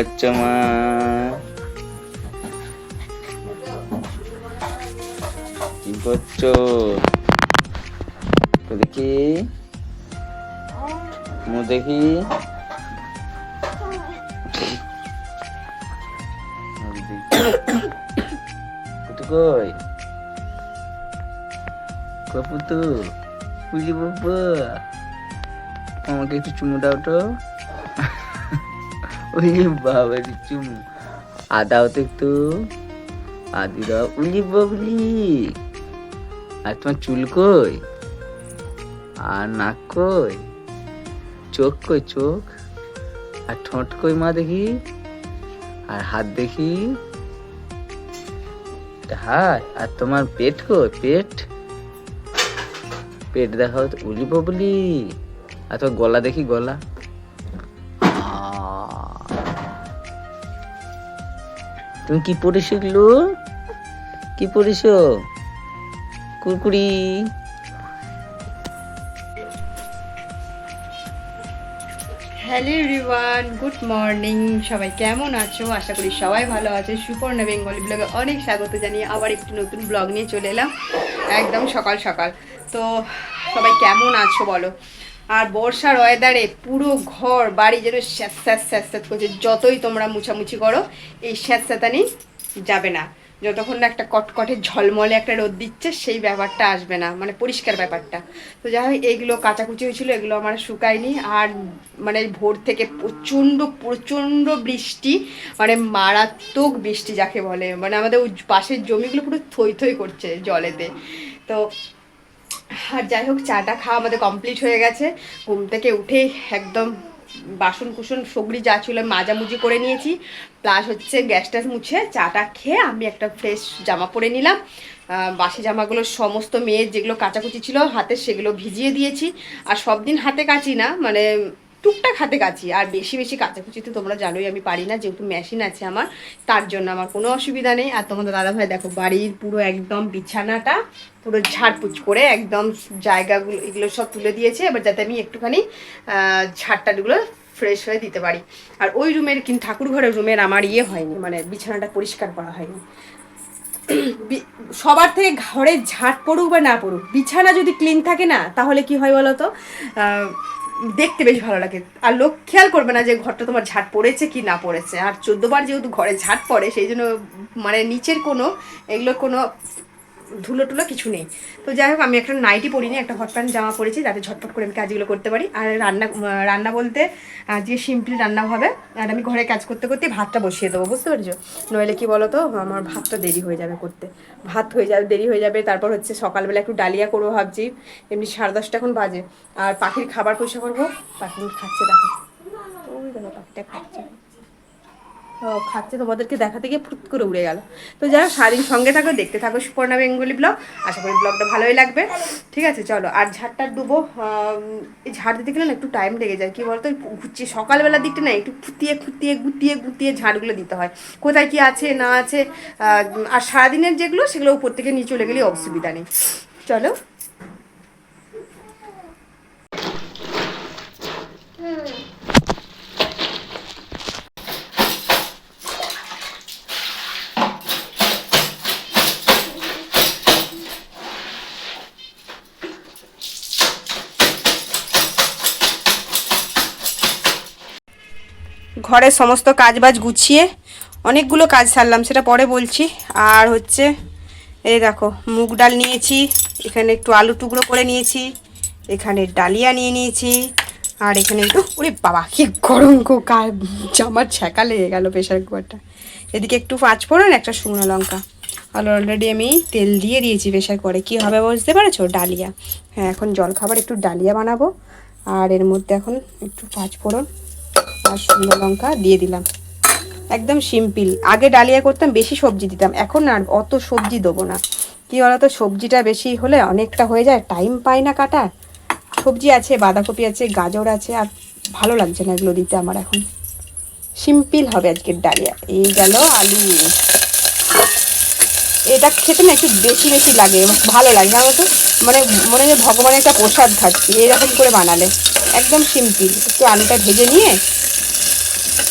করছ মা কি করছ? দেখি। মু দেখি। বাবা আমাকে একটু চুমু দাও তো। ওই বাবা চুমু। আদাও তো একটু আদি দাও। উলি বাবলি আর তোমার চুল কই? আর নাক কই? চোখ কই চোখ? আর ঠোঁট কই মা দেখি? আর হাত দেখি? হাত আর তোমার পেট কই? পেট? পেট দেখাও উলি বাবলি আর তোমার গলা দেখি গলা? তুমি কি পড়ে শিখলো কি পড়েছ? কুরকুরি। হ্যালো এভরিওয়ান গুড মর্নিং সবাই কেমন আছো? আশা করি সবাই ভালো আছে। সুপর্ণা বেঙ্গলি ব্লগে অনেক স্বাগত জানিয়ে আবার একটি নতুন ব্লগ নিয়ে চলে এলাম। একদম সকাল সকাল। তো সবাই কেমন আছো বলো? আর বর্ষার ওয়েদারে পুরো ঘর, বাড়ি যেন স্যাঁত স্যাঁত স্যাঁত স্যাঁত করছে। যতই তোমরা মুছামুছি করো, এই স্যাঁত স্যাঁতানি যাবে না। যতক্ষণ না একটা কটকটে ঝলমলে একটা রোদ দিচ্ছে, সেই ব্যাপারটা আসবে না। মানে পরিষ্কার ব্যাপারটা। তো যাই হোক এইগুলো কাচাকুচি হয়েছিল, এগুলো আমার শুকায়নি। আর মানে ভোর থেকে প্রচণ্ড প্রচণ্ড বৃষ্টি মানে মারাত্মক বৃষ্টি যাকে বলে। মানে আমাদের পাশের জমিগুলো পুরো থই থই করছে জলেতে। তো আর যাই হোক, চাটা খাওয়া আমাদের কমপ্লিট হয়ে গেছে। ঘুম থেকে উঠে একদম বাসন কুসন সগড়ি যা ছিল মাজামুজি করে নিয়েছি। প্লাস হচ্ছে গ্যাস ট্যাস মুছে চাটা খেয়ে আমি একটা ফ্রেশ জামা পরে নিলাম। বাসি জামাগুলো সমস্ত মেয়ের যেগুলো কাচাকুচি ছিল হাতে সেগুলো ভিজিয়ে দিয়েছি। আর সব দিন হাতে কাচি না মানে টুকটাক হাতে কাচি, আর বেশি বেশি কাচাকুচি তো তোমরা জানোই, আমি পারি না, যেহেতু মেশিন আছে আমার, তার জন্য আমার কোনো অসুবিধা নেই। আর তোমাদের দাদাভাই দেখো, বাড়ির পুরো একদম বিছানাটা পুরো ঝাড়পুচ করে একদম জায়গাগুলো, এগুলো সব তুলে দিয়েছে, এবার যাতে আমি একটুখানি ঝাড়টাগুলো ফ্রেশ হয়ে দিতে পারি। আর ওই রুমের কিন্তু ঠাকুর ঘরের রুমের আমার ইয়ে হয়নি মানে বিছানাটা পরিষ্কার করা হয়নি। সবার থেকে ঘরে ঝাঁট পড়ুক বা না পড়ুক, বিছানা যদি ক্লিন থাকে না, তাহলে কি হয় বলো তো দেখতে বেশ ভালো লাগে। আর লোক খেয়াল করবে না যে ঘরটা তোমার ঝাট পড়েছে কি না পড়েছে। আর চোদ্দবার যেহেতু ঘরে ঝাট পড়ে, সেই জন্য মানে নিচের কোনো, এগুলো কোনো ধুলো টুলো কিছু নেই। তো যাই হোক, আমি একটা নাইটি পরিনি একটা হট প্যান্ট জামা পরেছি, যাতে ঝটপট করে আমি কাজগুলো করতে পারি। আর রান্না রান্না বলতে আজকে সিম্পলি রান্না হবে, আর আমি ঘরে কাজ করতে করতে ভাতটা বসিয়ে দেবো, বুঝতে পেরেছ? নইলে কি বলো তো আমার ভাতটা দেরি হয়ে যাবে করতে। ভাত হয়ে যাবে, দেরি হয়ে যাবে, তারপর হচ্ছে সকালবেলা একটু ডালিয়া করব ভাবছি, এমনি সাড়ে দশটা এখন বাজে। আর পাখির খাবার পয়সা করব, পাখি খাচ্ছে দেখো। ওই দেখো পাখিটা খাচ্ছে। খাচ্ছে তোমাদেরকে দেখাতে গিয়ে ফুট করে উড়ে গেল। তো যাই হোক, সারাদিন সঙ্গে থাকো, দেখতে থাকো সুপর্ণা বেঙ্গলি ব্লগ আশা করি ব্লগটা ভালোই লাগবে। ঠিক আছে, চলো, আর ঝাড়টা ডুবো। এই ঝাড় দিতে গেলে না একটু টাইম লেগে যায়। কী বলতো ঘুরছি। সকালবেলার দিকটা না একটু ফুটিয়ে ফুটিয়ে, গুটিয়ে গুটিয়ে ঝাড়গুলো দিতে হয়। কোথায় কি আছে, না আছে আর সারাদিনের যেগুলো, সেগুলো উপর থেকে নিয়ে চলে গেলে অসুবিধা নেই। চলো। ঘরের সমস্ত কাজবাজ গুছিয়ে অনেকগুলো কাজ সারলাম, সেটা পরে বলছি। আর হচ্ছে, এই দেখো, মুগ ডাল নিয়েছি, এখানে একটু আলু টুকরো করে নিয়েছি, এখানে ডালিয়া নিয়ে নিয়েছি, আর এখানে একটু, ওরে বাবা, কি গরম গো গা জামার ছ্যাঁকা লেগে গেল প্রেশার কুকারটা। এদিকে একটু পাঁচ ফোড়ন, একটা শুকনো লঙ্কা। আর অলরেডি আমি তেল দিয়ে দিয়েছি প্রেশার কুকারে। কী হবে বুঝতে পেরেছ? ডালিয়া। হ্যাঁ এখন জলখাবার একটু ডালিয়া বানাবো। আর এর মধ্যে এখন একটু পাঁচ ফোড়ন। আর শুকনো লঙ্কা দিয়ে দিলাম। একদম সিম্পল। আগে ডালিয়া করতাম, বেশি সবজি দিতাম। এখন আর অত সবজি দেবো না। কি বলতো, সবজিটা বেশি হলে অনেকটা হয়ে যায়। টাইম পাই না কাটার। সবজি আছে, বাঁধাকপি আছে, গাজর আছে, আর ভালো লাগছে না এগুলো দিতে আমার এখন। সিম্পল হবে আজকের ডালিয়া। এই গেল আলু। এটা খেতে না একটু বেশি বেশি লাগে, ভালো লাগে জানো তো মানে মনে হয় ভগবানের একটা প্রসাদ খাচ্ছি এরকম করে বানালে। একদম সিম্পল। একটু আলুটা ভেজে নিয়ে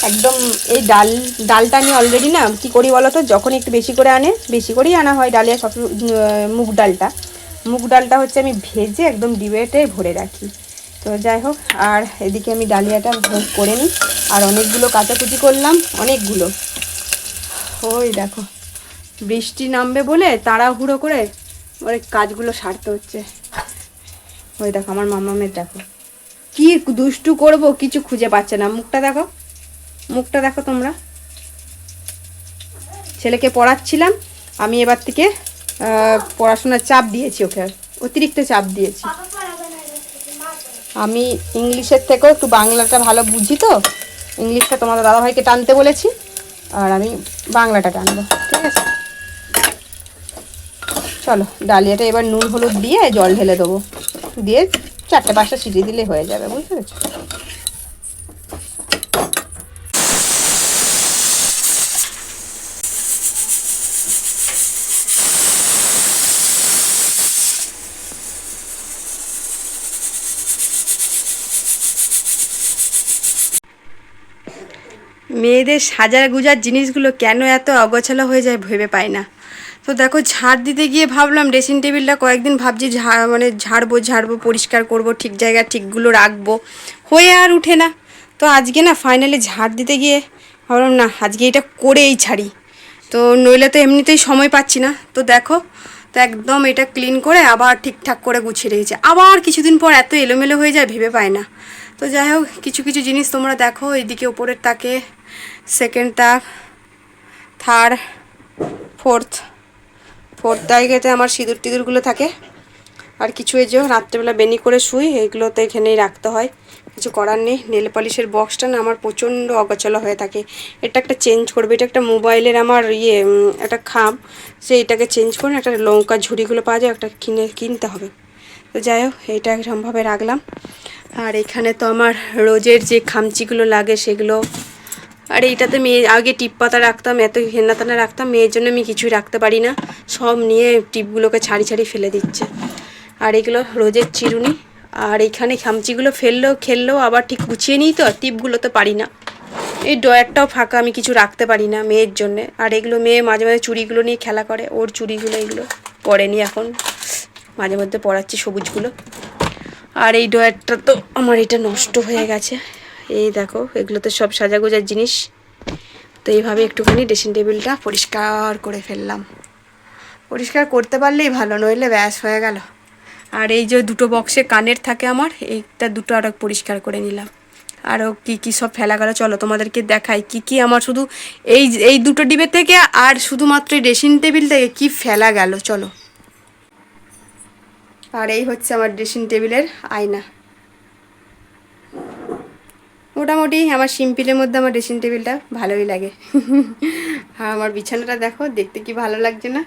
একদম এই ডাল, ডালটা আমি অলরেডি না, কি করি বলো তো যখন একটু বেশি করে আনে, বেশি করেই আনা হয় ডালিয়া সব মুগ ডালটা। মুগ ডালটা হচ্ছে আমি ভেজে একদম ডিবেটে ভরে রাখি। তো যাই হোক, আর এদিকে আমি ডালিয়াটা ভোগ করে নিই। আর অনেকগুলো কাচাকুচি করলাম, অনেকগুলো। ওই দেখো, বৃষ্টি নামবে বলে তাড়াহুড়ো করে অনেক কাজগুলো সারতে হচ্ছে। ওই দেখো, আমার মামামের দেখো। কি দুষ্টু করব, কিছু খুঁজে পাচ্ছে না। মুখটা দেখো। মুখটা দেখো তোমরা। ছেলেকে পড়াচ্ছিলাম, আমি এবার থেকে পড়াশোনার চাপ দিয়েছি ওকে, অতিরিক্ত চাপ দিয়েছি। আমি ইংলিশের থেকেও একটু বাংলাটা ভালো বুঝি তো, ইংলিশটা তোমাদের দাদাভাইকে টানতে বলেছি, আর আমি বাংলাটা টানবো, ঠিক আছে? চলো, ডালিয়াটা এবার নুন হলুদ দিয়ে জল ঢেলে দেবো। দিয়ে চারটে পাঁচটা সিটি দিলে হয়ে যাবে, বুঝতে পেরেছ? মেয়েদের সাজার গুজার জিনিসগুলো কেন এত অগোছালো হয়ে যায় ভেবে পায় না। তো দেখো, ঝাড় দিতে গিয়ে ভাবলাম ড্রেসিং টেবিলটা কয়েকদিন ভাবছি ঝাড় মানে ঝাড়বো ঝাড়বো, পরিষ্কার করব, ঠিক জায়গা ঠিকগুলো রাখব। হয়ে আর উঠে না। তো আজকে না ফাইনালি ঝাড় দিতে গিয়ে ভাবলাম, না, আজকে এটা করেই ছাড়ি। তো নইলে তো এমনিতেই সময় পাচ্ছি না। তো দেখো, তো একদম এটা ক্লিন করে আবার ঠিকঠাক করে গুছিয়ে রেখেছে। আবার কিছুদিন পর এত এলোমেলো হয়ে যায়, ভেবে পায় না। তো যাই হোক, কিছু কিছু জিনিস তোমরা দেখো এইদিকে উপরের তাকে সেকেন্ড তাক থার্ড ফোর্থ ফোর্থ তারিখেতে আমার সিঁদুর টিঁদুরগুলো থাকে। আর কিছু এই যে রাত্রেবেলা বেনি করে শুই এইগুলো তো এখানেই রাখতে হয়। কিছু করার নেই নেল পলিশের বক্সটা না আমার প্রচণ্ড অগোছালো হয়ে থাকে। এটা একটা চেঞ্জ করবে, এটা একটা মোবাইলের আমার ইয়ে একটা খাম। সে এটাকে চেঞ্জ করে একটা লঙ্কা ঝুড়িগুলো পাওয়া যায়, একটা কিনে, কিনতে হবে। তো যাই হোক এটা এরকমভাবে রাখলাম। আর এখানে তো আমার রোজের যে খামচিগুলো লাগে সেগুলো আর এইটাতে মেয়ে, আগে টিপ পাতা রাখতাম, এত হেনাতানা রাখতাম, মেয়ের জন্য আমি কিছুই রাখতে পারি না। সব নিয়ে টিপগুলোকে ছাড়ি ছাড়ি ফেলে দিচ্ছে। আর এগুলো রোজের চিরুনি। আর এইখানে খামচিগুলো ফেললেও, খেললেও আবার ঠিক গুছিয়ে নিই তো টিপগুলো তো পারি না। এই ডয়ারটাও ফাঁকা, আমি কিছু রাখতে পারি না মেয়ের জন্যে। আর এগুলো মেয়ে মাঝে মাঝে চুড়িগুলো নিয়ে খেলা করে, ওর চুড়িগুলো এগুলো পরেনি এখন। মাঝে মধ্যে পড়াচ্ছি সবুজগুলো। আর এই ডয়ারটা তো, আমার এটা নষ্ট হয়ে গেছে। এই দেখো এগুলো তো সব সাজাগোজার জিনিস। তো এইভাবে একটুখানি ড্রেসিং টেবিলটা পরিষ্কার করে ফেললাম। পরিষ্কার করতে পারলেই ভালো, নইলে ব্যাস হয়ে গেল। আর এই যে দুটো বক্সে কানের থাকে আমার, এইটা দুটো আরও পরিষ্কার করে নিলাম। আরও কি কি সব ফেলা গেল, চলো তোমাদেরকে দেখাই কি কি আমার শুধু এই এই দুটো ডিবে থেকে আর শুধুমাত্র এই ড্রেসিং টেবিল থেকে কি ফেলা গেল, চলো। আর এই হচ্ছে আমার ড্রেসিং টেবিলের আয়না। মোটামুটি আমার সিম্পিলের মধ্যে আমার ড্রেসিং টেবিলটা ভালোই লাগে। আর আমার বিছানাটা দেখো, দেখতে কি ভালো লাগছে না?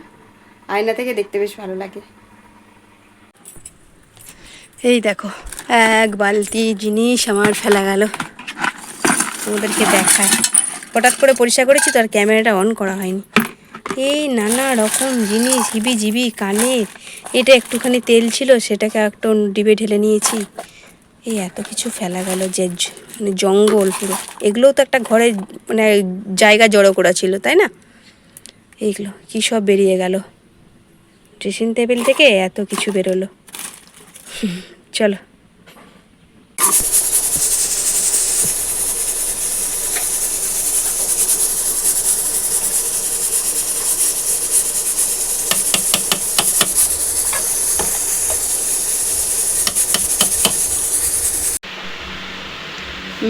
আয়না থেকে দেখতে বেশ ভালো লাগে। এই দেখো, এক বালতি জিনিস আমার ফেলা গেল। তোমাদেরকে দেখায় হঠাৎ করে পরিষ্কার করেছি তো আর ক্যামেরাটা অন করা হয়নি। এই নানা রকম জিনিস হিবি জিবি কানের এটা একটুখানি তেল ছিল, সেটাকে একটু ডিবে ঢেলে নিয়েছি। এই এত কিছু ফেলা গেল যে মানে জঙ্গল পুরো। এগুলোও তো একটা ঘরের মানে জায়গা জড়ো করা ছিল তাই না? এইগুলো, কী সব বেরিয়ে গেল? ড্রেসিং টেবিল থেকে এত কিছু বেরোলো। চলো।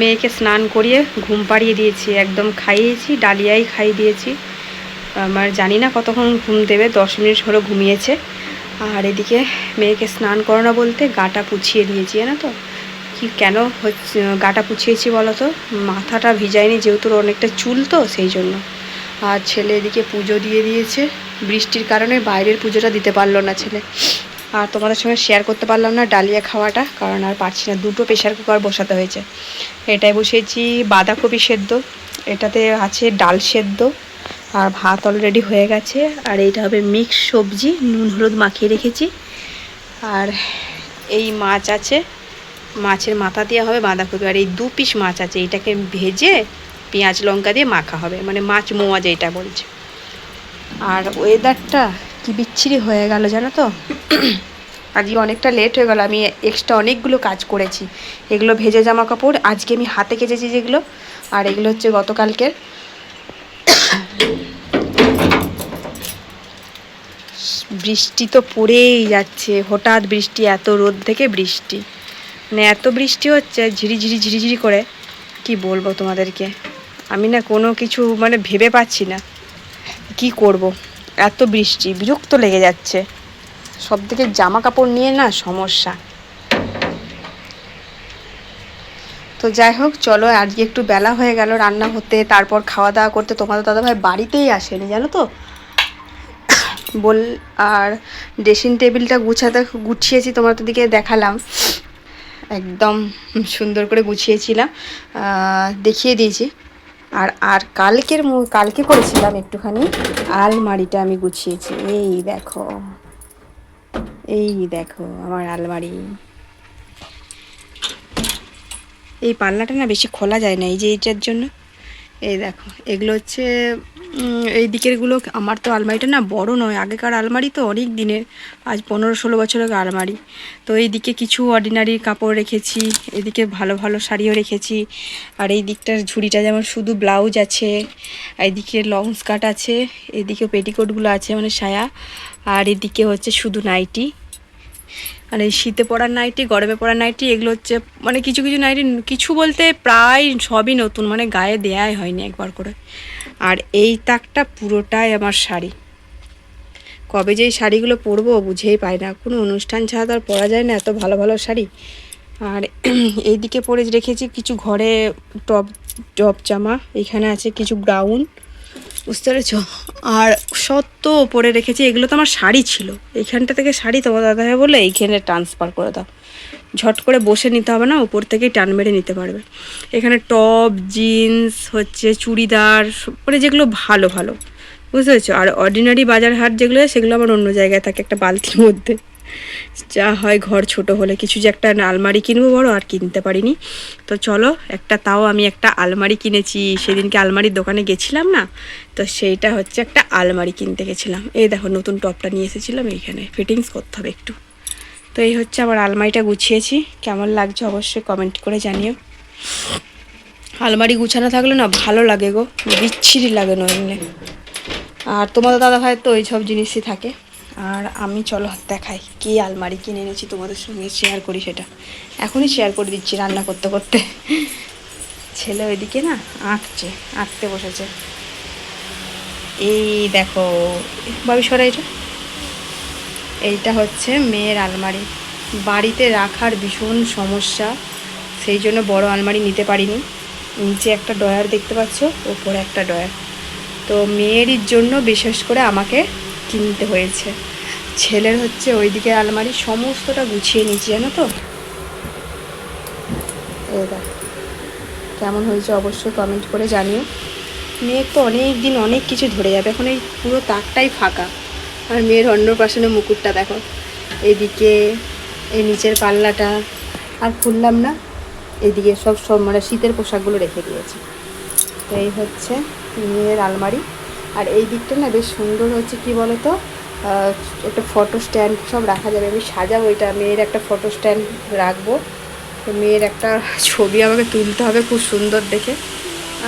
মেয়েকে স্নান করিয়ে ঘুম পাড়িয়ে দিয়েছি, একদম খাইয়েছি, ডালিয়াই খাইয়ে দিয়েছি। আমার জানি না কতক্ষণ ঘুম দেবে, দশ মিনিট হলো ঘুমিয়েছে। আর এদিকে মেয়েকে স্নান করানো বলতে গাটা পুছিয়ে দিয়েছি, জানো তো? কি কেন হচ্ছে, গাটা পুছিয়েছি বলো তো? মাথাটা ভিজায়নি যেহেতু অনেকটা চুল তো, সেই জন্য। আর ছেলে এদিকে পুজো দিয়ে দিয়েছে, বৃষ্টির কারণে বাইরের পুজোটা দিতে পারল না ছেলে। আর তোমাদের সঙ্গে শেয়ার করতে পারলাম না ডালিয়া খাওয়াটা, কারণ আর পারছি না। দুটো প্রেশার কুকার বসাতে হয়েছে। এটাই বসিয়েছি বাঁধাকপি সেদ্ধ, এটাতে আছে ডাল সেদ্ধ, আর ভাত অলরেডি হয়ে গেছে। আর এইটা হবে মিক্স সবজি, নুন, হলুদ মাখিয়ে রেখেছি। আর এই মাছ আছে, মাছের মাথা দেওয়া হবে বাঁধাকপি। আর এই দু পিস মাছ আছে এটাকে ভেজে পেঁয়াজ, লঙ্কা দিয়ে মাখা হবে। মানে মাছ মোয়া যেটা বলছে। আর ওয়েদারটা কি বিচ্ছিরি হয়ে গেল জানো তো? আজকে অনেকটা লেট হয়ে গেল, আমি এক্সট্রা অনেকগুলো কাজ করেছি। এগুলো ভেজে জামা কাপড় আজকে আমি হাতে কেচেছি যেগুলো, আর এগুলো হচ্ছে গতকালকের। বৃষ্টি তো পড়েই যাচ্ছে, হঠাৎ বৃষ্টি, এত রোদ থেকে বৃষ্টি। মানে এত বৃষ্টি হচ্ছে ঝিরিঝিরি ঝিরিঝিরি করে, কি বলব তোমাদেরকে? আমি না কোনো কিছু মানে ভেবে পাচ্ছি না। কি করব? এত বৃষ্টি, বিরক্ত লেগে যাচ্ছে। সব থেকে জামা কাপড় নিয়ে না সমস্যা। তো যাই হোক, চলো, আজকে একটু বেলা হয়ে গেল রান্না হতে, তারপর খাওয়া দাওয়া করতে। তোমাদের দাদাভাই বাড়িতেই আসেনি, জানো তো? বল, আর ড্রেসিং টেবিলটা গুছাতে, গুছিয়েছি তোমার তো দিকে দেখালাম। একদম সুন্দর করে গুছিয়েছিলাম। দেখিয়ে দিয়েছি। আর আর কালকের কালকে করেছিলাম একটুখানি। আলমারিটা আমি গুছিয়েছি। এই দেখো। এই দেখো আমার আলমারি। এই পাল্লাটা না বেশি খোলা যায় না এই যে এইটার জন্য। এই দেখো, এগুলো হচ্ছে এই দিকেরগুলো আমার তো আলমারিটা না বড় নয়, আগেকার আলমারি তো অনেক দিনের, আজ পনেরো ষোলো বছরের আলমারি। তো এই দিকে কিছু অর্ডিনারি কাপড় রেখেছি, এদিকে ভালো ভালো শাড়িও রেখেছি, আর এই দিকটার ঝুড়িটা যেমন শুধু ব্লাউজ আছে এইদিকে লং স্কার্ট আছে এদিকে পেটিকোটগুলো আছে মানে সায়া, আর এদিকে হচ্ছে শুধু নাইটি আর এই শীতে পড়ার নাইটি গরমে পড়ার নাইটি এগুলো হচ্ছে মানে কিছু কিছু নাইটি কিছু বলতে প্রায় সবই নতুন মানে গায়ে দেয়াই হয়নি একবার করে। আর এই তাকটা পুরোটাই আমার শাড়ি। কবে যে এই শাড়িগুলো পরবো বুঝেই পাই না। কোনো অনুষ্ঠান ছাড়া তো আর পরা যায় না, এত ভালো ভালো শাড়ি। আর এইদিকে পরে রেখেছি কিছু ঘরে টপ টপ জামা, এখানে আছে কিছু গ্রাউন বুঝতে পেরেছ? আর সত্য পরে রেখেছি, এগুলো তো আমার শাড়ি ছিল। এইখানটা থেকে শাড়ি তোমার দাদা বলে এইখানে ট্রান্সফার করে দাও। ঝট করে বসে নিতে হবে না, উপর থেকেই টান মেরে নিতে পারবে। এখানে টপ, জিন্স হচ্ছে চুড়িদার মানে যেগুলো ভালো ভালো। বুঝতে পেরেছ? আর অর্ডিনারি বাজার হাট যেগুলো সেগুলো আমার অন্য জায়গায় থাকে একটা বালতির মধ্যে। যা হয় ঘর ছোট হলে। কিছু যে একটা আলমারি কিনবো বড় আর কিনতে পারিনি। তো চলো, একটা তাও আমি একটা আলমারি কিনেছি। সেদিনকে আলমারির দোকানে গেছিলাম না, তো সেইটা হচ্ছে একটা আলমারি কিনতে গেছিলাম। এই দেখো, নতুন টপটা নিয়ে এসেছিলাম এইখানে। ফিটিংস করতে হবে একটু। তো এই হচ্ছে আমার আলমারিটা গুছিয়েছি। কেমন লাগছে অবশ্যই কমেন্ট করে জানিও। আলমারি গুছানো থাকলে না ভালো লাগে গো, বিচ্ছিরি লাগে নইলে আর তোমাদের দাদা ভাই তো ওই সব জিনিসই থাকে। আর আমি চলো দেখাই কি আলমারি কিনে এনেছি, তোমাদের সঙ্গে শেয়ার করি সেটা। এখনই শেয়ার করে দিচ্ছি রান্না করতে করতে। ছেলে ওইদিকে না আঁকছে, আঁকতে বসেছে। এই দেখো বাবি সরা এটা। এইটা হচ্ছে মেয়ের আলমারি। বাড়িতে রাখার ভীষণ সমস্যা, সেই জন্য বড় আলমারি নিতে পারিনি। নিচে একটা ডয়ার দেখতে পাচ্ছ, ওপরে একটা ডয়ার তো মেয়েরই জন্য বিশেষ করে আমাকে কিনতে হয়েছে। ছেলের হচ্ছে ওই ওইদিকে আলমারি, সমস্তটা গুছিয়ে নিয়েছি, জানো তো? দেখ কেমন হয়েছে অবশ্যই কমেন্ট করে জানিও। মেয়ের তো অনেক দিন অনেক কিছু ধরে যাবে, এখন এই পুরো তাকটাই ফাঁকা। আর মেয়ের অন্নপ্রাশনের মুকুটটা দেখো। এদিকে, এই নিচের পাল্লাটা, আর খুললাম না। এদিকে সব সব মানে শীতের পোশাকগুলো রেখে দিয়েছি। তো এই হচ্ছে মেয়ের আলমারি। আর এই দিকটা না বেশ সুন্দর হচ্ছে, কি বলো তো একটা ফটো স্ট্যান্ড সব রাখা যাবে। আমি সাজাবো এটা। মেয়ের একটা ফটো স্ট্যান্ড রাখব। তো মেয়ের একটা ছবি আমাকে তুলতে হবে খুব সুন্দর দেখে।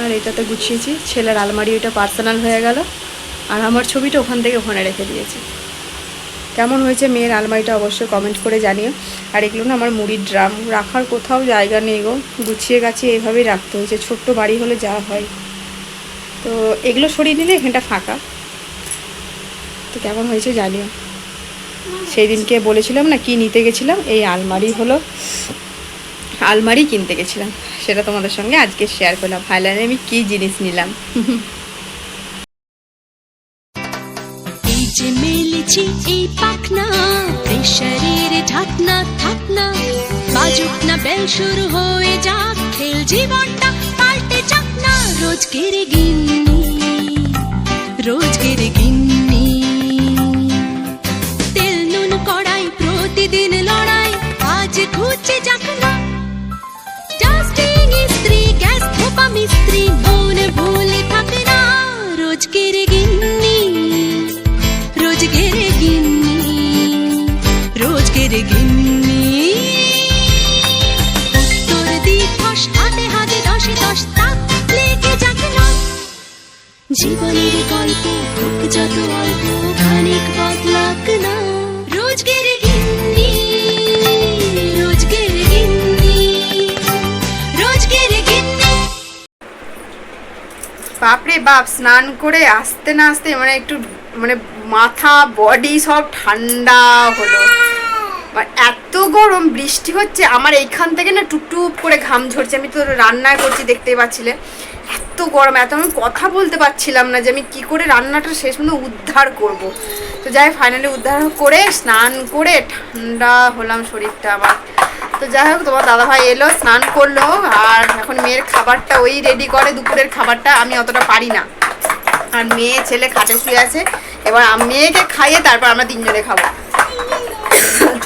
আর এটাতে গুছিয়েছি। ছেলের আলমারি ওইটা পার্সোনাল হয়ে গেল। আর আমার ছবিটা ওখান থেকে ওখানে রেখে দিয়েছি। কেমন হয়েছে মেয়ের আলমারিটা অবশ্যই কমেন্ট করে জানিও। আর এগুলো না আমার মুড়ির ড্রাম, রাখার কোথাও জায়গা নেই গো। গুছিয়ে গাছিয়ে এইভাবেই রাখতে হয়েছে, ছোট্ট বাড়ি হলে যা হয়। তো এগুলো সরিয়ে নিলে এখানটা ফাঁকা। তো কেমন হয়েছে জানিও। সেই দিনকে বলেছিলাম না কি নিতে গেছিলাম? এই আলমারি হলো, আলমারি কিনতে গেছিলাম। সেটা তোমাদের সঙ্গে আজকে শেয়ার করলাম। হাইলাইনে আমি কী জিনিস নিলাম? যে মেলেছি এই পাখনা প্রেশারের ঢাকনা থাকনা বাজুক না বেল শুরু হয়ে যাক, খেল জীবনটা পাল্টে যাক না। রোজকের গিন্নি রোজকের গিন্নি। তেল নুন কড়াই, প্রতিদিন লড়াই, আজ খুঁজে যাক না। ডাস্টিং ইস্ত্রি গ্যাস মিস্ত্রি, মন ভুলে জীবনের গল্প যত অল্প, খানিক বদলাক না। রোজগের গিন্নি রোজগের গিন্নি রোজগের গিন্নি। বাপরে বাপ, স্নান করে আসতে না আসতে মানে একটু মানে মাথা বডি সব ঠান্ডা হলো। এত গরম, বৃষ্টি হচ্ছে, আমার এইখান থেকে না টুপটুপ করে ঘাম ঝরছে। আমি তো রান্না করছি দেখতেই পাচ্ছিলে। গরম, এত আমি কথা বলতে পারছিলাম না যে আমি কি করে রান্নাটা শেষ পর্যন্ত উদ্ধার করব। তো যাই ফাইনালি উদ্ধার করে, স্নান করে ঠান্ডা হলাম শরীরটা আমার। তো যাই হোক, তোমার দাদাভাই এলো, স্নান করল, আর এখন মেয়ের খাবারটা ওই রেডি করে, দুপুরের খাবারটা আমি অতটা পারি না। আর মেয়ে, ছেলে খাটে শুয়ে আছে, এবার মেয়েকে খাইয়ে তারপর আমরা তিনজনে খাব।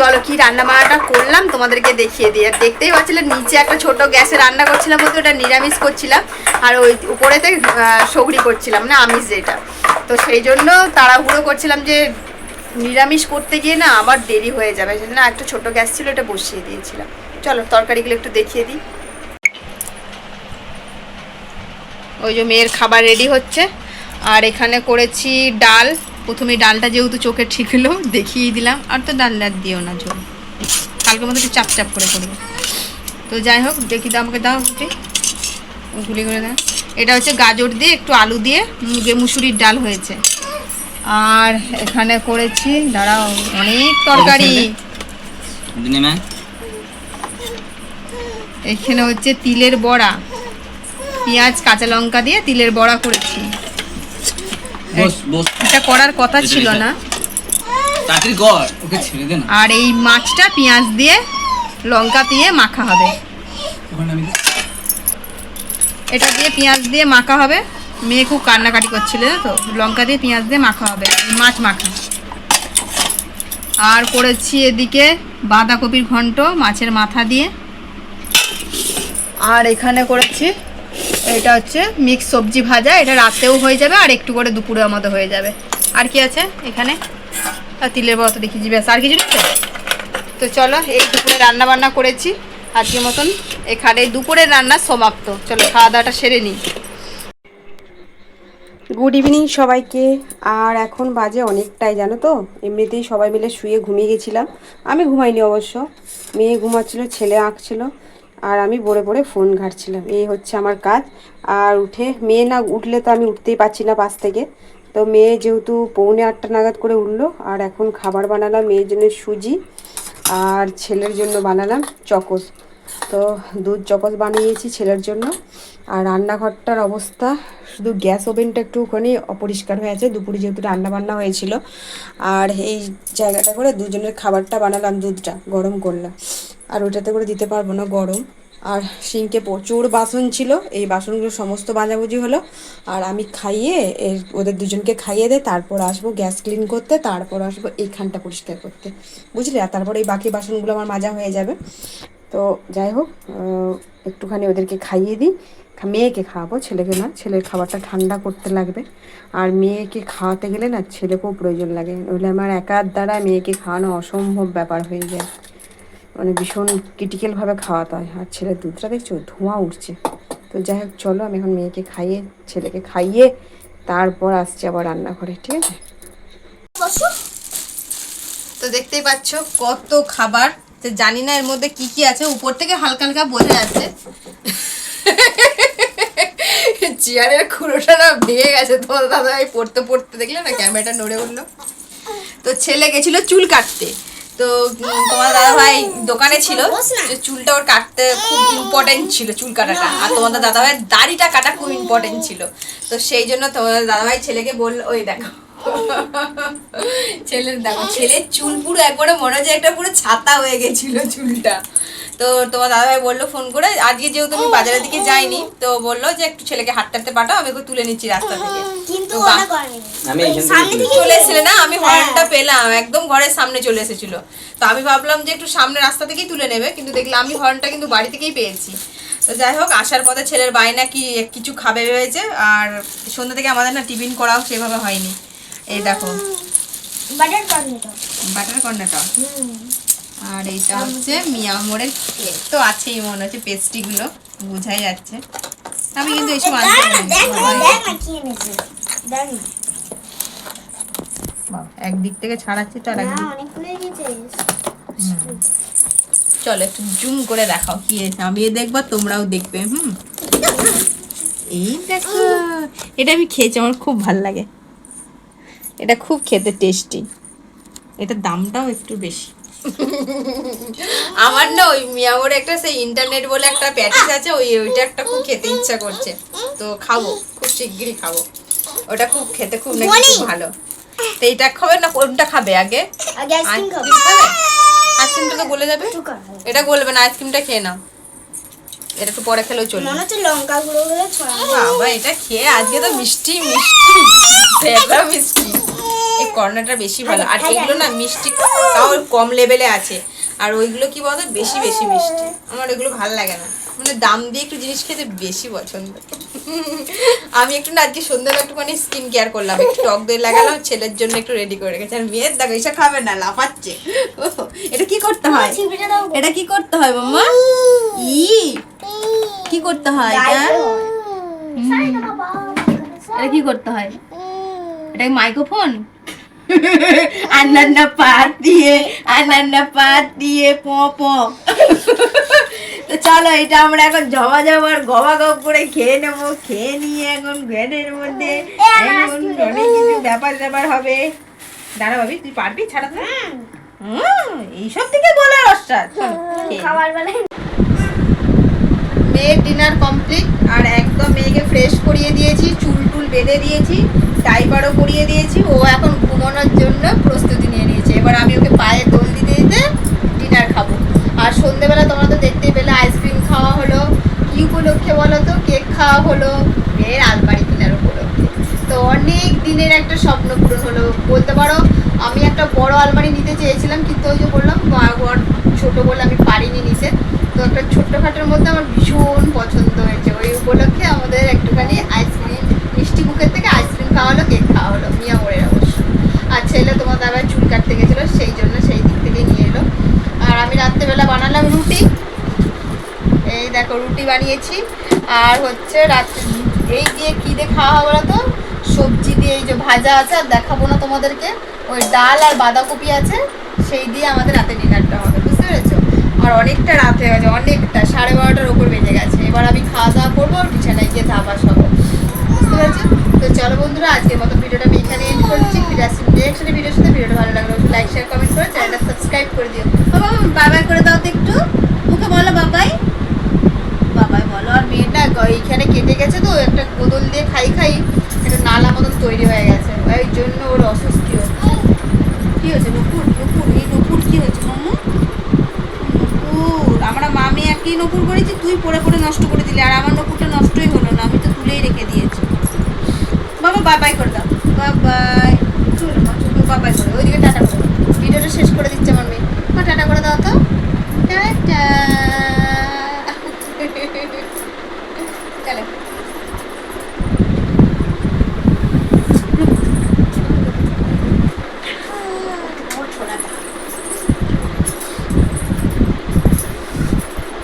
চলো কি রান্না বান্নাটা করলাম, তোমাদেরকে দেখিয়ে দিই। আর দেখতেই পাচ্ছিলাম নিচে একটা ছোট গ্যাসে রান্না করছিলাম বলতে, ওটা নিরামিষ করছিলাম। আর ওই উপরেতে সগড়ি করছিলাম, না, আমিষ যেটা। তো সেই জন্য তাড়াহুড়ো করছিলাম যে, নিরামিষ করতে গিয়ে না আবার দেরি হয়ে যাবে। সেই জন্য একটা ছোট গ্যাস ছিল, ওটা বসিয়ে দিয়েছিলাম। চলো, তরকারিগুলো একটু দেখিয়ে দিই। ওই যে মেয়ের খাবার রেডি হচ্ছে। আর এখানে করেছি ডাল। প্রথমে ডালটা যেহেতু চোখে ঠিক হলো দেখিয়ে দিলাম। আর তো ডাল ডাল দিও না ঝোল কালকে মতো একটু চাপ চাপ করে করব। তো যাই হোক দেখি দাও আমাকে দাও একটু। গুলি করে দাও। এটা হচ্ছে গাজর দিয়ে একটু আলু দিয়ে মুগে মুসুরির ডাল হয়েছে। আর এখানে করেছি দাঁড়াও অনেক তরকারি। এখানে হচ্ছে তিলের বড়া। পেঁয়াজ কাঁচা লঙ্কা দিয়ে তিলের বড়া করেছি। এটা করার কথা ছিল না। আর এই মাছটা পেঁয়াজ দিয়ে লঙ্কা দিয়ে মাখা হবে। এটা দিয়ে পেঁয়াজ দিয়ে মাখা হবে। মেয়ে খুব কান্নাকাটি করছিল তো? লঙ্কা দিয়ে পেঁয়াজ দিয়ে মাখা হবে মাছ মাখা। আর করেছি এদিকে বাঁধাকপির ঘন্ট মাছের মাথা দিয়ে। আর এখানে করেছি এটা হচ্ছে মিক্স সবজি ভাজা, এটা রাতেও হয়ে যাবে আর একটু করে দুপুরে আমাদের হয়ে যাবে। আর কি আছে এখানে? আর তিলের বড়া তো দেখিয়েছি, ব্যাস। আর কিছু তো? তো চলো, এই দুপুরে রান্না বান্না করেছি। আজকের মতন এখানে দুপুরের রান্না সমাপ্ত। চলো, খাওয়া দাওয়াটা সেরে নিই। গুড ইভিনিং সবাইকে। আর এখন বাজে অনেকটাই, জানো তো? এমনিতেই সবাই মিলে শুয়ে ঘুমিয়ে গেছিলাম। আমি ঘুমাইনি অবশ্য। মেয়ে ঘুমাচ্ছিল, ছেলে আঁকছিল। আর আমি বড়ে বড়ে ফোন ঘাটছিলাম। এই হচ্ছে আমার কাজ। আর উঠে মেয়ে না উঠলে তো আমি উঠতেই পারছি না পাশ থেকে। তো মেয়ে যেহেতু পৌনে আটটা নাগাদ করে উঠল, আর এখন খাবার বানালাম, মেয়ের জন্য সুজি, আর ছেলের জন্য বানালাম চকোস। তো দুধ চকোস বানিয়েছি ছেলের জন্য। আর রান্নাঘরটার অবস্থা, শুধু গ্যাস ওভেনটা একটুখানি অপরিষ্কার হয়ে আছে, দুপুরে যেহেতু রান্না বান্না হয়েছিল। আর এই জায়গাটা করে দুজনের খাবারটা বানালাম দুধটা, গরম করলাম। আর ওটাতে করে দিতে পারব না গরম। আর সিঙ্কে প্রচুর বাসন ছিল, এই বাসনগুলো সমস্ত বাজাবুজি হলো। আর আমি খাইয়ে এর ওদের দুজনকে খাইয়ে দে তারপর আসব গ্যাস ক্লিন করতে, তারপর আসব এইখানটা পরিষ্কার করতে। বুঝলি? আর তারপরে এই বাকি বাসনগুলো আমার মাজা হয়ে যাবে। তো যাই হোক একটুখানি ওদেরকে খাইয়ে দিই। মেয়েকে খাওয়াবো, ছেলেকে না, ছেলের খাবারটা ঠান্ডা করতে লাগবে। আর মেয়েকে খাওয়াতে গেলে না ছেলেকেও প্রয়োজন লাগে। নইলে আমার একার দ্বারা মেয়েকে খাওয়ানো অসম্ভব ব্যাপার হয়ে যায়। মানে ভীষণ ক্রিটিক্যালভাবে খাওয়াতে হয়। আর ছেলের দুধটা দেখছ? ধোঁয়া উঠছে। তো যাই হোক, চলো আমি এখন মেয়েকে খাইয়ে, ছেলেকে খাইয়ে তারপর আসছি আবার রান্নাঘরে, ঠিক আছে? তো দেখতেই পাচ্ছ কত খাবার। তো জানি না এর মধ্যে কি কি আছে। উপর থেকে হালকা হালকা বোঝা যাচ্ছে। চেয়ারের খুঁড়োটা না ভেঙে গেছে। তোমার দাদা পড়তে পড়তে দেখলে না, ক্যামেরাটা নড়ে উঠল। তো ছেলে গেছিল চুল কাটতে। তো তোমার দাদা ভাই দোকানে ছিল। চুলটা ওর কাটতে খুব ইম্পর্টেন্ট ছিল চুল কাটাটা। আর তোমাদের দাদা ভাইয়ের দাড়িটা কাটা খুব ইম্পর্টেন্ট ছিল। তো সেই জন্য তোমাদের দাদা ভাই ছেলেকে বলল ওই দেখো। ছেলের দেখো ছেলের চুল পুরো একবারে মনে হয় যে একটা পুরো ছাতা হয়ে গেছিল চুলটা। তো তোমার দাদাভাই বলল ফোন করে আজকে যেহেতু আমি বাজারের দিকে যাইনি তো বলল যে একটু ছেলেকে হাঁটতে পাঠাও আমি ওকে তুলে নিচ্ছি রাস্তা থেকে। আমি এখান থেকে সামনে তুলে- থেকে চলে এসেছিলে না? আমি হর্নটা পেলাম একদম ঘরের সামনে চলে এসেছিল। তো আমি ভাবলাম যে একটু সামনে রাস্তা থেকেই তুলে নেবে কিন্তু দেখলাম আমি হর্নটা কিন্তু বাড়ি থেকেই পেয়েছি। তো যাই হোক আসার পথে ছেলের বায়না কি কিছু খাবে ভেবেছে আর সন্ধ্যা থেকে আমাদের না টিফিন করাও সেভাবে হয়নি। এই দেখো। বাটার করেনি তো বাটার কর্নাটা আর এইটা হচ্ছে মিয়া মোড়ের কেক তো আছেই মনে হচ্ছে পেস্ট্রিগুলো বোঝাই যাচ্ছে। আমি কিন্তু এইসব একদিক থেকে ছাড়াচ্ছি তো আর চলো একটু জুম করে দেখাও কি এসে আমি দেখব তোমরাও দেখবে হুম। এই দেখো এটা আমি খেয়েছি আমার খুব ভালো লাগে। এটা খুব খেতে টেস্টি এটার দামটাও একটু বেশি। আমার না ওই মিয়ামোর একটা সেই ইন্টারনেট বলে একটা প্যাটিস আছে ওই ওইটা একটা খুব খেতে ইচ্ছা করছে। তো খাব খুব শিগগিরই খাব। ওটা খুব খেতে খুব নাকি খুব ভালো। তো এইটা খাবে না কোনটা খাবে আগে? আগে আইসক্রিম খাব। আইসক্রিম খাবে? আইসক্রিমটা তো গলে যাবে। এটা গলবে না আইসক্রিমটা খেয়ে নাও। এটা একটু পরে খেলেও চলবে। মনে হচ্ছে লঙ্কা গুঁড়ো বাবা এটা খেয়ে আজকে তো মিষ্টি মিষ্টি। সেটা মিষ্টি। এই কর্নারটা বেশি ভালো। আর এগুলো না মিষ্টি তাও কম লেভেলে আছে। আর ওইগুলো কি বলতো? বেশি বেশি মিষ্টি। আমার ওইগুলো ভালো লাগে না। মানে দাম দিয়ে একটু জিনিস খেতে বেশি পছন্দ। আমি একটু না আজকে সন্ধ্যাবেলা একটুখানি স্কিন কেয়ার করলাম। একটু টক দই লাগালাম ছেলের জন্য একটু রেডি করে রেখেছি। আর মেয়ের দেখো এসব খাবে না লাফাচ্ছে। এটা কি করতে হয়? এটা কি করতে হয় মাম্মা? ই! কি করতে হয় এটা? কি করতে হয়? এটা মাইক্রোফোন? আন্নান্না পাত দিয়ে আন্নান্না পাত দিয়ে প প তো চলো এটা আমরা এখন জমা জমার গবা গপ করে খেয়ে নেব খেয়ে নিয়ে এখন ঘেরের মধ্যে এখন অনেক কিছু ব্যাপার ব্যাপার হবে। দাঁড়া ভাবি তুই পারবি? ছাড়াতে হুম। এইসব থেকে বলার। খাবার বেলায়। মেয়ের ডিনার কমপ্লিট আর একদম মেয়েকে ফ্রেশ করিয়ে দিয়েছি, চুল টুল বেঁধে দিয়েছি ডাইপারও করিয়ে দিয়েছি, ও এখন ঘুমানোর জন্য প্রস্তুতি নিয়ে নিয়েছে। এবার আমি ওকে পায়ে দোল দিতে দিতে ডিনার খাব। আর সন্ধেবেলা তোমরা তো দেখতেই পেলে আইসক্রিম খাওয়া হলো। কি উপলক্ষে বলো তো? কেক খাওয়া হলো, মেয়ের আলমারি কেনার উপলক্ষে। তো অনেক দিনের একটা স্বপ্ন পূরণ হলো। বলতে পারো, আমি একটা বড় আলমারি নিতে চেয়েছিলাম, কিন্তু ওই যে বললাম ঘর ছোট বলে আমি পারিনি নিতে তো একটা ছোট্টখাটোর মধ্যে আমার ভীষণ পছন্দ হয়েছে ওই উপলক্ষে আমাদের একটুখানি আইসক্রিম মিষ্টি মুখের থেকে আইসক্রিম খাওয়া হলো কেক খাওয়া হলো মিয়া মোড়ের অবশ্য আর ছেলে তোমার দাদা চুল কাটতে গেছিল সেই জন্য সেই দিক থেকে নিয়ে এলো আর আমি রাত্রেবেলা বানালাম রুটি এই দেখো রুটি আর হচ্ছে রাত্রে এই দিয়ে কী দিয়ে খাওয়া হবে তো সবজি দিয়ে এই যে ভাজা আছে, আর দেখাবো না তোমাদেরকে। ওই ডাল আর বাঁধাকপি আছে, সেই দিয়ে আমাদের রাতে ডিনারটা হবে, বুঝতে পেরেছ? আর অনেকটা রাত হয়ে গেছে অনেকটা, সাড়ে বারোটার ওপর বেজে গেছে। এবার আমি খাওয়া দাওয়া করব, আর বিছানায় গিয়ে ধাবাস হব, বুঝতে পেরেছ? তো চলো বন্ধুরা, আজকের মতো ভিডিওটা আমি এখানে এন্ড করছি। ফিরে আসছি নেক্সট ভিডিওর সাথে। ভিডিওটা ভালো লাগল লাইক শেয়ার কমেন্ট করে চ্যানেলটা সাবস্ক্রাইব করে দিও। বাবা বাই করে দাও তো একটু মুখে বলো বাবাই বাবাই বলো আর মেয়েটা গ- এইখানে কেটে গেছে তো একটা গোদল দিয়ে খাই খাই একটা নালা মতন তৈরি হয়ে গেছে ওই জন্য ওর অস্বস্তি হচ্ছে কি হয়েছে নুপুর নুপুর এই নুপুর কি হয়েছে মামু নুপুর আমরা মামি একই নুপুর করেছি তুই পরে পরে নষ্ট করে দিলি, আর আমার নুপুরটা নষ্টই হলো না, আমি তো তুলেই রেখে দিয়েছি। বাবা বাই বাই করে দাও। বাই বাই বাই বাই করে ওইদিকে টাটা করে। ভিডিওটা শেষ করে দিচ্ছে আমার মেয়ে। মা, টাটা করে দাও তো।